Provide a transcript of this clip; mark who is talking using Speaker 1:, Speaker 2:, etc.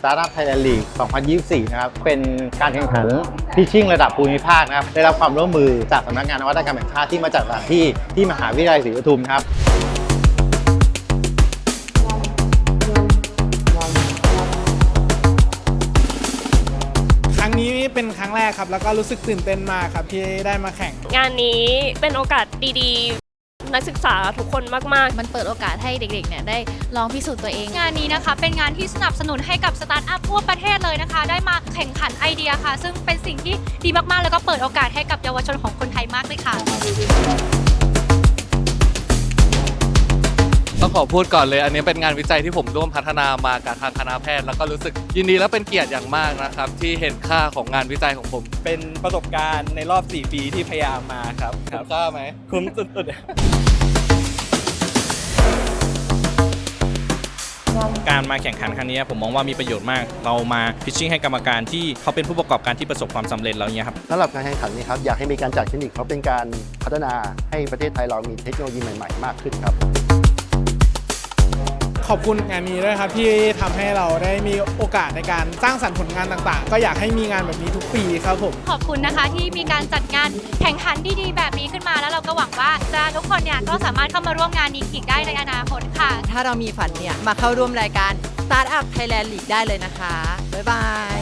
Speaker 1: Startup Thailand League 2024 นะครับ เป็นการแข่งขันพิชชิ่งระดับภูมิภาคนะครับ ได้รับความร่วมมือจากสำนักงานนวัตกรรมแห่งชาติที่มาจัดสถานที่ที่มหาวิทยาลัยศรีปทุมครับ
Speaker 2: ครั้งนี้เป็นครั้งแรกครับ แล้วก็รู้สึกตื่นเต้นมากครับที่ได้มาแข่ง
Speaker 3: งานนี้เป็นโอกาสดีๆ นักศึกษาทุกคนมากๆ
Speaker 4: มันเปิดโอกาสให้เด็กๆเนี่ยได้ลองพิสูจน์ตัวเอง
Speaker 5: งานนี้นะคะ เป็นงานที่สนับสนุนให้กับสตาร์ทอัพทั่วประเทศเลยนะคะ ได้มาแข่งขันไอเดียค่ะ ซึ่งเป็นสิ่งที่ดีมากๆ แล้วก็เปิดโอกาสให้กับเยาวชนของคนไทยมากเลยค่ะ
Speaker 6: ต้องขอพูดก่อนเลย อันนี้เป็นงานวิจัยที่ผมร่วมพัฒนามากับทางคณะแพทย์ แล้วก็รู้สึกยินดีและเป็นเกียรติอย่างมากนะครับ ที่เห็นค่าของงานวิจัยของผม
Speaker 7: เป็นประสบการณ์ในรอบ 4 ปีที่พยายามมาครับ
Speaker 6: คุ้มค่าไหม
Speaker 7: คุ้มสุดๆ การมาแข่งขันครั้งนี้ผมมองว่ามีประโยชน์มาก เรามาพิชชิ่งให้กรรมการที่เขาเป็นผู้ประกอบการที่ประสบความสำเร็จแล้วเนี่ยครับ
Speaker 8: สำหรับการแข่งขันนี้ครับอยากให้มีการจัดขึ้นอีกเพราะเป็นการพัฒนาให้ประเทศไทยเรามีเทคโนโลยีใหม่ ๆ มากขึ้นครับ
Speaker 2: ขอบคุณงานนี้ด้วยครับที่ทำให้เราได้มีโอกาสในการสร้างสรรค์ผลงานต่างๆ ก็อยากให้มีงานแบบนี้ทุกปีครับผม
Speaker 5: ขอบคุณนะคะที่มีการจัดงานแข่งขันดีๆ แบบนี้ขึ้นมา แล้วเราก็หวังว่าจะทุกคนเนี่ยก็สามารถเข้ามาร่วมงานนี้อีกได้ในอนาคตค่ะ
Speaker 9: ถ้าเรามีฝันเนี่ยมาเข้าร่วมรายการ Startup Thailand League ได้เลยนะคะ บ๊ายบาย